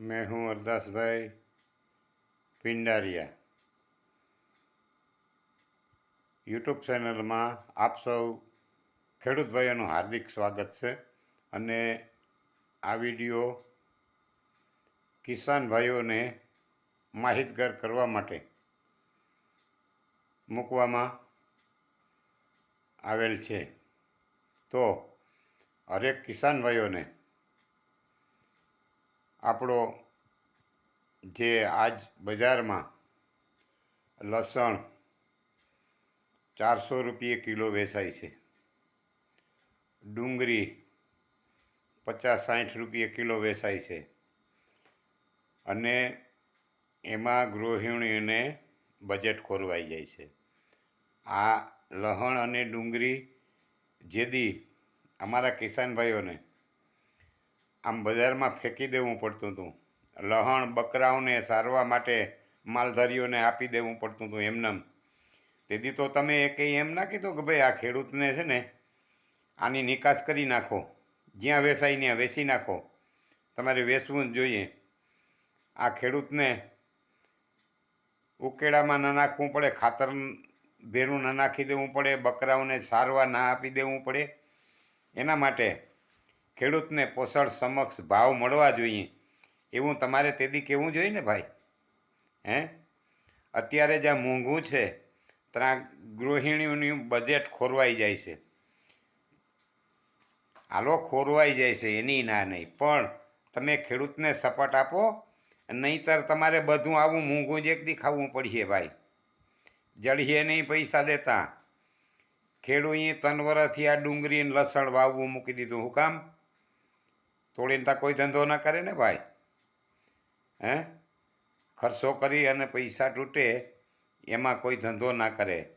મેં હું અરદાસભાઈ પિંડારિયા યુટ્યુબ ચેનલમાં આપ સૌ ખેડૂતભાઈઓનું હાર્દિક સ્વાગત છે અને આ વીડિયો કિસાનભાઈઓને માહિતગાર કરવા માટે મૂકવામાં આવેલ છે. તો, હરેક કિસાન ભાઈઓને આપણો જે આજ બજારમાં લસણ ચારસો રૂપિયે કિલો વેચાય છે. ડુંગળી પચાસ સાઠ રૂપિયે કિલો વેચાય છે. અને એમાં ગૃહિણીઓને બજેટ ખોરવાઈ જાય છે. આ લહણ અને ડુંગળી જેદી અમારા કિસાન ભાઈઓને આમ બજારમાં ફેંકી દેવું પડતું હતું. લહણ બકરાઓને સારવા માટે માલધારીઓને આપી દેવું પડતું હતું એમનેમ. તેથી તો તમે કંઈ એમ ના કીધું કે ભાઈ આ ખેડૂતને છે ને આની નિકાસ કરી નાખો. જ્યાં વેચાય ત્યાં વેચી નાખો. તમારે વેચવું જ જોઈએ. આ ખેડૂતને ઉકેડામાં ના નાખવું પડે, ખાતર ભેરું ના નાખી દેવું પડે, બકરાઓને સારવાર ના આપી દેવું પડે. એના માટે ખેડૂતને પોષણ સમક્ષ ભાવ મળવા જોઈએ. એવું તમારે તેથી કહેવું જોઈએ ને ભાઈ? હે? અત્યારે જ્યાં મોંઘું છે, ત્યાં ગૃહિણીઓનું બજેટ ખોરવાઈ જાય છે. હાલો, ખોરવાઈ જાય છે, એની ના નહીં. પણ તમે ખેડૂતને સપોર્ટ આપો, નહીંતર તમારે બધું આવું મોંઘું જ એકદી ખાવું પડશે ભાઈ. જડીએ નહીં પૈસા દેતા. ખેડૂએ તનવરથી આ ડુંગળી લસણ વાવવું મૂકી દીધું. હું કામ? તોડીને ત્યાં કોઈ ધંધો ના કરે ને ભાઈ? હે? ખર્ચો કરી અને પૈસા તૂટે, એમાં કોઈ ધંધો ના કરે.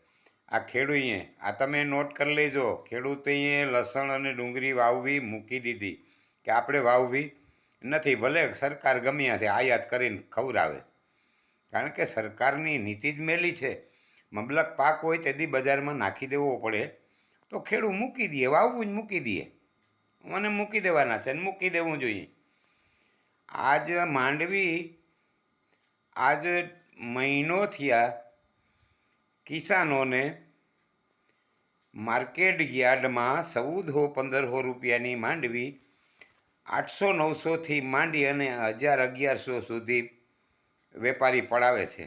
આ ખેડૂએ આ તમે નોટ કરી લેજો. ખેડૂતે લસણ અને ડુંગળી વાવવી મૂકી દીધી. કે આપણે વાવવી? નથી, ભલે સરકાર ગમ્યાથી આયાત કરીને ખવડાવે. કારણ કે સરકારની નીતિ જ મેલી છે. મબલક પાક હોય તેથી બજારમાં નાખી દેવો પડે. તો ખેડૂત મૂકી દે, વાવવું જ મૂકી દે. મને મૂકી દેવાના છે અને મૂકી દેવું જોઈએ. આજ માંડવી, આજ મહિનો થયા કિસાનોને માર્કેટ યાર્ડમાં ચૌદસો પંદરસો રૂપિયાની માંડવી, આઠસો નવસોથી માંડી અને હજાર અગિયારસો સુધી વેપારી પડાવે છે.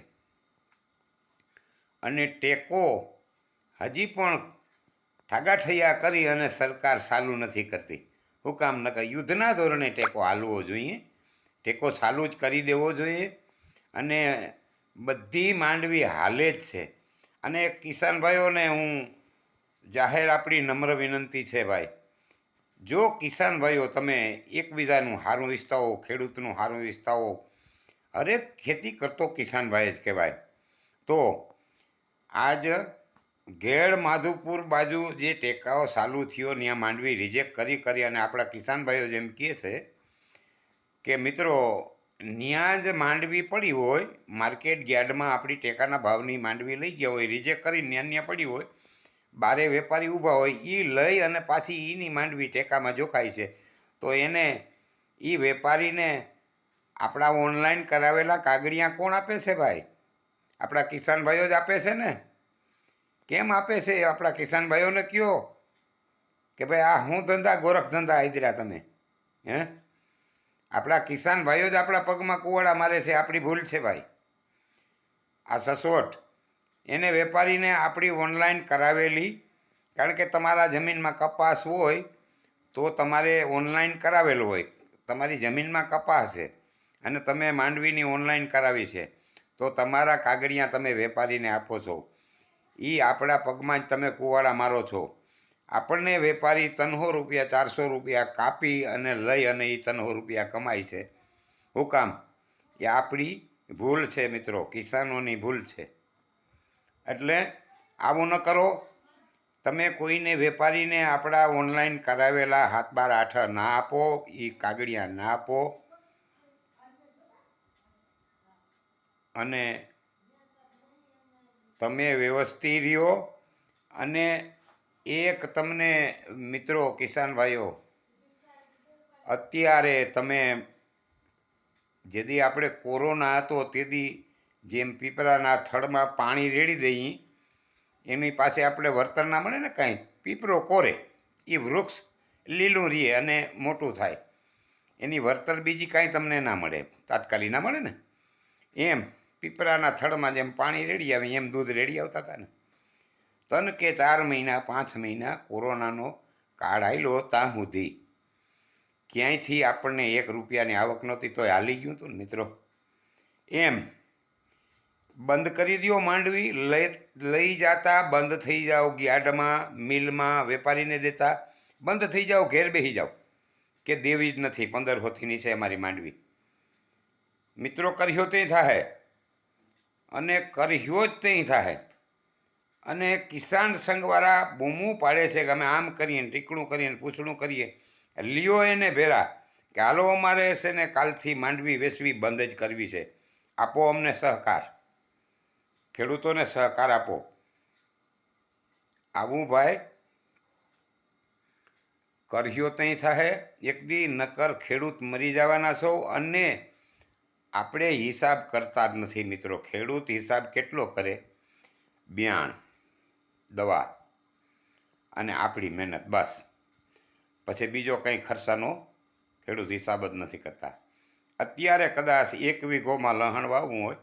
અને ટેકો હજી પણ ઠાગાઠૈયા કરી અને સરકાર ચાલુ નથી કરતી. હું કામ ન કરે. યુદ્ધના ધોરણે ટેકો હાલવો જોઈએ. ટેકો ચાલુ જ કરી દેવો જોઈએ. અને બધી માંડવી હાલે જ છે. અને કિસાનભાઈઓને હું જાહેર આપણી નમ્ર વિનંતી છે ભાઈ. જો કિસાન ભાઈઓ તમે એકબીજાનું સારું ઈચ્છતા ખેડૂતનું સારું ઈચ્છતા હરેક ખેતી કરતો કિસાન ભાઈ જ કહેવાય. તો આજ ઘેડ માધુપુર બાજુ જે ટેકાઓ ચાલુ થયો ત્યાં માંડવી રિજેક્ટ કરી કરી અને આપણા કિસાન ભાઈઓ જેમ કહે છે કે, મિત્રો ત્યાં જ માંડવી પડી હોય, માર્કેટ યાર્ડમાં આપણી ટેકાના ભાવની માંડવી લઈ ગયા હોય રિજેક્ટ કરી ત્યાં ત્યાં પડી હોય, બારે વેપારી ઊભા હોય એ લઈ અને પાછી એની માંડવી ટેકામાં જોખાય છે. તો એને એ વેપારીને આપણા ઓનલાઈન કરાવેલા કાગળિયા કોણ આપે છે ભાઈ? આપણા કિસાન ભાઈઓ જ આપે છે ને? કેમ આપે છે આપણા કિસાન ભાઈઓને કયો કે ભાઈ આ હું ધંધા, ગોરખ ધંધા આદર્યા તમે, હે? આપણા કિસાન ભાઈઓ જ આપણા પગમાં કુવાડા મારે છે, આપણી ભૂલ છે ભાઈ. આ સસોટ, એને વેપારીને આપણી ઓનલાઈન કરાવેલી, કારણ કે તમારા જમીનમાં કપાસ હોય, તો તમારે ઓનલાઈન કરાવેલું હોય. તમારી જમીનમાં કપાસ છે, અને તમે માંડવીની ઓનલાઈન કરાવી છે, તો તમારા કાગળિયા તમે વેપારીને આપો છો. એ આપણા પગમાં જ તમે કુવાડા મારો છો. આપણને વેપારી તનહો રૂપિયા, ચારસો રૂપિયા કાપી અને લઈ અને એ તનહો રૂપિયા કમાય છે. હું કામ? એ આપણી ભૂલ છે મિત્રો, કિસાનોની ભૂલ છે. એટલે આવું ન કરો. તમે કોઈને વેપારીને આપણા ઓનલાઈન કરાવેલા હાથ બાર આઠ ના આપો એ કાગળિયા ના આપો. અને તમે વ્યવસ્થિત રહ્યો અને એક તમને મિત્રો, કિસાન ભાઈઓ, અત્યારે તમે જેદી આપણે કોરોના હતો તેદી જેમ પીપળાના થડમાં પાણી રેડી દઈએ એની પાસે આપણે વર્તન ના મળે ને કાંઈ? પીપળો કોરે? એ વૃક્ષ લીલું રહે અને મોટું થાય. એની વળતર બીજી કાંઈ તમને ના મળે, તાત્કાલિક ના મળે ને? એમ. પીપળાના થડમાં જેમ પાણી રેડી આવે, એમ દૂધ રેડી આવતા હતા ને. તન કે ચાર મહિના, પાંચ મહિના કોરોનાનો કાળ આવેલો ત્યાં સુધી ક્યાંયથી આપણને એક રૂપિયાની આવક નહોતી તોય હાલી ગયું હતું ને, મિત્રો. એમ. બંધ કરી દ્યો માંડવી, લઈ લઈ જાતા, બંધ થઈ જાઓ યાર્ડમાં મિલમાં, વેપારીને દેતા. બંધ થઈ જાઓ, ઘેર બેસી જાઓ. કે દેવી જ નથી, પંદર હોથીની છે અમારી માંડવી. મિત્રો, કર્યો તે થાય. અને કરહ્યો જ નહીં થાય અને કિસાન સંઘવાળા બૂમું પાડે છે કે અમે આમ કરીએ ને ટીકણું કરીએ ને પૂછડું કરીએ. લ્યો એને ભેરા કે હાલો અમારે છે ને કાલથી માંડવી વેચવી બંધ જ કરવી છે. આપો અમને સહકાર. ખેડૂતોને સહકાર આપો. આવું ભાઈ કરહ્યો તહીં થાય એક દી નકર ખેડૂત મરી જવાના છો અને આપણે હિસાબ કરતા જ નથી મિત્રો. ખેડૂત હિસાબ કેટલો કરે? બિયાણ, દવા અને આપણી મહેનત, બસ. પછી બીજો કંઈ ખર્ચાનો ખેડૂત હિસાબ જ નથી કરતા. અત્યારે કદાચ એક વીઘોમાં લહણ વાવવું હોય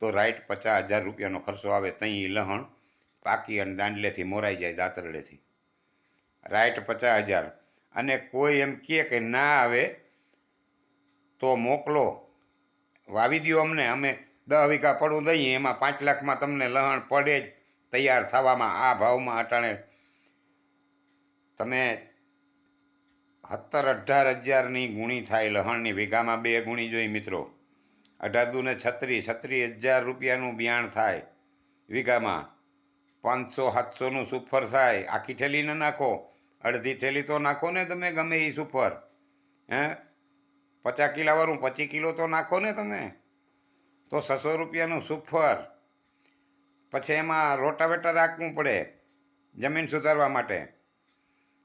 તો રાઈટ પચાસ હજાર રૂપિયાનો ખર્ચો આવે ત્યાં લહણ પાકી અને દાંડલેથી મોરાઈ જાય દાતરડેથી. રાઈટ પચાસ હજાર. અને કોઈ એમ કહે કે ના આવે તો મોકલો. વાવી દો અમને, અમે દસ વીઘા પડવું દઈએ, એમાં પાંચ લાખમાં તમને લહણ પડે જ તૈયાર થવામાં આ ભાવમાં અટાણે. તમે સત્તર અઢાર હજારની ગુણી થાય લહણની વીઘામાં બે ગુણી જોઈ મિત્રો. અઢાર દુને છત્રીસ છત્રીસ હજાર રૂપિયાનું બિયાણ થાય વીઘામાં. પાંચસો, સાતસોનું સુફર થાય. આખી થેલીને નાખો. અડધી થેલી તો નાખો ને તમે ગમે એ સુફર હે? પચાસ કિલાવાળું પચીસ કિલો તો નાખો ને તમે. તો છસો રૂપિયાનું સુફર પછી એમાં રોટાવેટર રાખવું પડે જમીન સુધારવા માટે.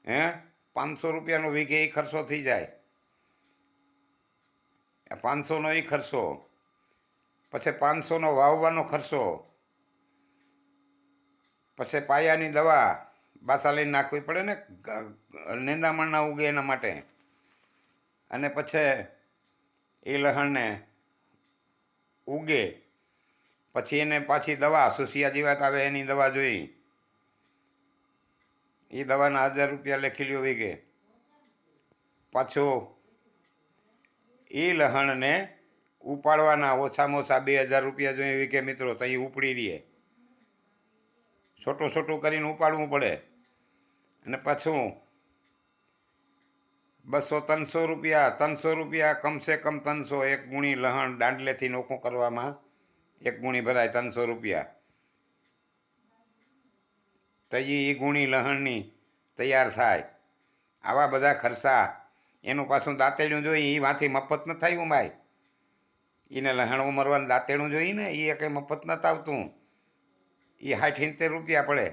હે? પાંચસો રૂપિયાનો વીઘે એ ખર્ચો થઈ જાય. પાંચસોનો એ ખર્ચો. પછી પાંચસોનો વાવવાનો ખર્ચો. પછી પાયાની દવા બાસા લઈને નાખવી પડે ને નિંદામણ ના ઉગે એના માટે. અને પછી એ લહણને ઉગે. પછી એને પાછી દવા સુસિયા જીવાત આવે એની દવા જોઈ. એ દવાના હજાર રૂપિયા લખી લ્યો વીઘે પાછો એ લહણને ઉપાડવાના ઓછામાં ઓછા બે હજાર રૂપિયા જોઈએ વીઘે મિત્રો, તો એ ઉપડી રહીએ છોટું છોટું કરીને ઉપાડવું પડે. અને પાછું બસો ત્રણસો રૂપિયા ત્રણસો રૂપિયા, કમસે કમ ત્રણસો, એક ગુણી લહણ દાંડલેથી નોખું કરવામાં એક ગુણી ભરાય ત્રણસો રૂપિયા. તજી એ ગુણી લહણની તૈયાર થાય. આવા બધા ખર્ચા, એનું પાછું દાંતેડું જોઈએ એ વાંથી મફત ન થાય ભાઈ એને લહણ ઉમરવાનું દાંતેડું જોઈએ ને એ કંઈ મફત નથી આવતું એ સાઠ સિત્તેર રૂપિયા પડે.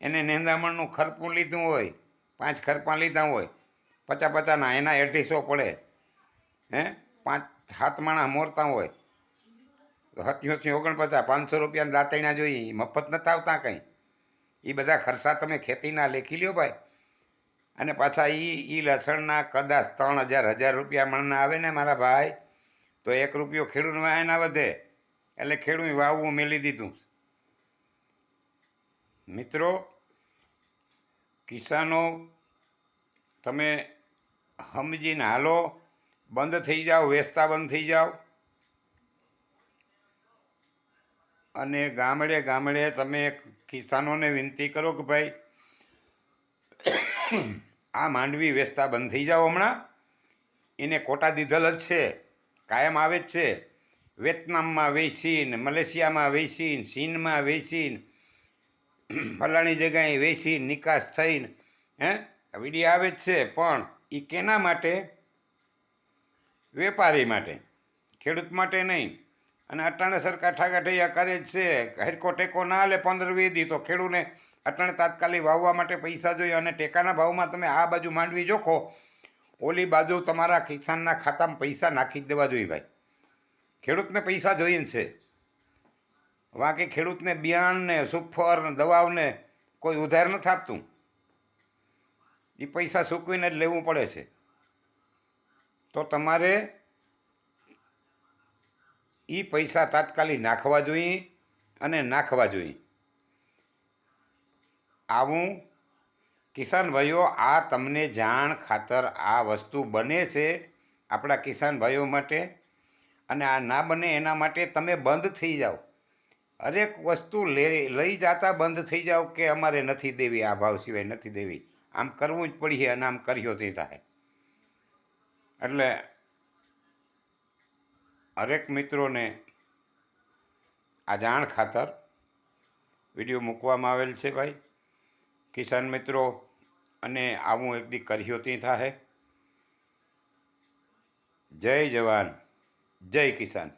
એને નેંદામણનું ખરપું લીધું હોય, પાંચ ખરપા લીધા હોય પચાસ પચાસના એના અઢીસો પડે. હે? પાંચ, સાત માણા મોરતા હોય. તો સત્યોસી ઓગણપચાસ, પાંચસો રૂપિયાના દાંતેણા જોઈએ. મફત નથી આવતા કંઈ. એ બધા ખર્ચા તમે ખેતીના લેખી લ્યો ભાઈ. અને પાછા એ એ લસણના કદાચ ત્રણ હજાર હજાર રૂપિયા મણના આવે ને મારા ભાઈ, તો એક રૂપિયો ખેડૂતમાં એના વધે. એટલે ખેડૂત વાવવું મેલી દીધું. મિત્રો, કિસાનો, તમે સમજીને હાલો, બંધ થઈ જાઓ વેચતા બંધ થઈ જાઓ. અને ગામડે ગામડે તમે કિસાનોને વિનંતી કરો કે ભાઈ, આ માંડવી વેચતા બંધ થઈ જાઓ હમણાં. એને કોટા દીધેલ જ છે, કાયમ આવે જ છે. વિયેતનામમાં વેચીને, મલેશિયામાં વેચીને ચીનમાં વેચીને, ફલાણી જગ્યાએ વેચી નિકાસ થઈને, હે વીડિયો આવે જ છે, પણ એ કેના માટે? વેપારી માટે. ખેડૂત માટે નહીં. અને અટાણે સરકાર ઠાગાઠૈયા કરે જ છે. હરકો ટેકો ના લે પંદર વીસ દી તો ખેડૂને અટાણે તાત્કાલિક વાવવા માટે પૈસા જોઈએ અને ટેકાના ભાવમાં તમે આ બાજુ માંડવી જોખો, ઓલી બાજુ તમારા કિસાનના ખાતામાં પૈસા નાખી જ દેવા જોઈએ ભાઈ. ખેડૂતને પૈસા જોઈએ છે. બાકી ખેડૂતને બિયાણને સુફર દવાઓને કોઈ ઉધાર નથી આપતું. એ પૈસા સૂકવીને જ લેવું પડે છે. તો તમારે એ પૈસા તાત્કાલિક નાખવા જોઈએ અને નાખવા જોઈએ. આવું કિસાન ભાઈઓ, આ તમને જાણ ખાતર આ વસ્તુ બને છે આપણા કિસાન ભાઈઓ માટે અને આ ના બને એના માટે તમે બંધ થઈ જાઓ. હરેક વસ્તુ લઈ જાતા બંધ થઈ જાઓ કે અમારે નથી દેવી, આ ભાવ સિવાય નથી દેવી. આમ કરવું જ પડીએ અને આમ કર્યો તે થાય એટલે હરેક મિત્રોને આ જાણ ખાતર વીડિયો મૂકવામાં આવેલ છે ભાઈ. કિસાન મિત્રો, અને આવું એક દી કર્યો તે થાય જય જવાન, જય કિસાન.